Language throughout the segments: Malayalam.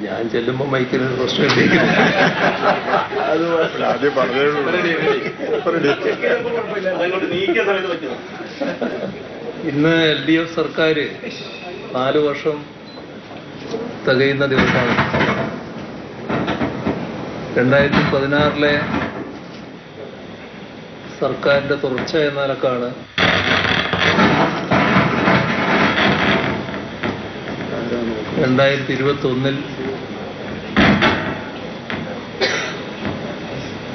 ഞാൻ ചെല്ലുമ്പോ മൈക്കിന് പറ്റുമോ ഇന്ന് എൽ ഡി എഫ് സർക്കാർ നാലു വർഷം തികയുന്ന ദിവസമാണ്. രണ്ടായിരത്തി പതിനാറിലെ സർക്കാരിന്റെ തുടർച്ച എന്ന നിലക്കാണ് രണ്ടായിരത്തി ഇരുപത്തി ഒന്നിൽ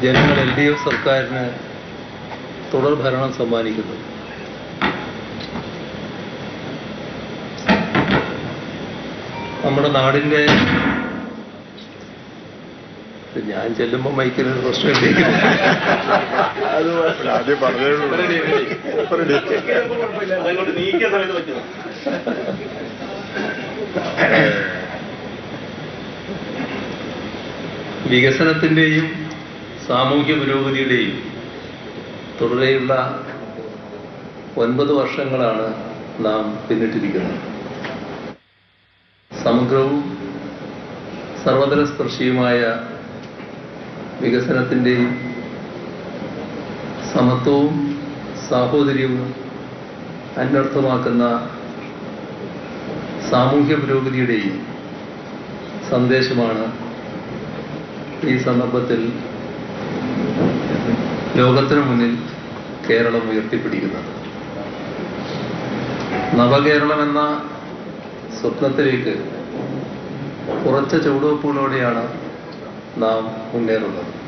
ജനങ്ങൾ എൽ ഡി എഫ് സർക്കാരിന് തുടർ ഭരണം സമ്മാനിക്കുന്നത് നമ്മുടെ നാടിന്റെ ഞാൻ ചെല്ലുമ്പോ മൈക്കിന് പ്രശ്നം അത് സാമൂഹ്യ പുരോഗതിയുടെയും തുടരെയുള്ള ഒൻപത് വർഷങ്ങളാണ് നാം പിന്നിട്ടിരിക്കുന്നത്. സമഗ്രവും സർവതല സ്പർശിയുമായ വികസനത്തിന്റെയും സമത്വവും സാഹോദര്യവും അന്വർത്ഥമാക്കുന്ന സാമൂഹ്യ പുരോഗതിയുടെയും സന്ദേശമാണ് ഈ സന്ദർഭത്തിൽ ലോകത്തിനു മുന്നിൽ കേരളം ഉയർത്തിപ്പിടിക്കുന്നത്. നവകേരളം എന്ന സ്വപ്നത്തിലേക്ക് കുറച്ച ചുവടുവെപ്പുകളോടെയാണ് നാം മുന്നേറുന്നത്.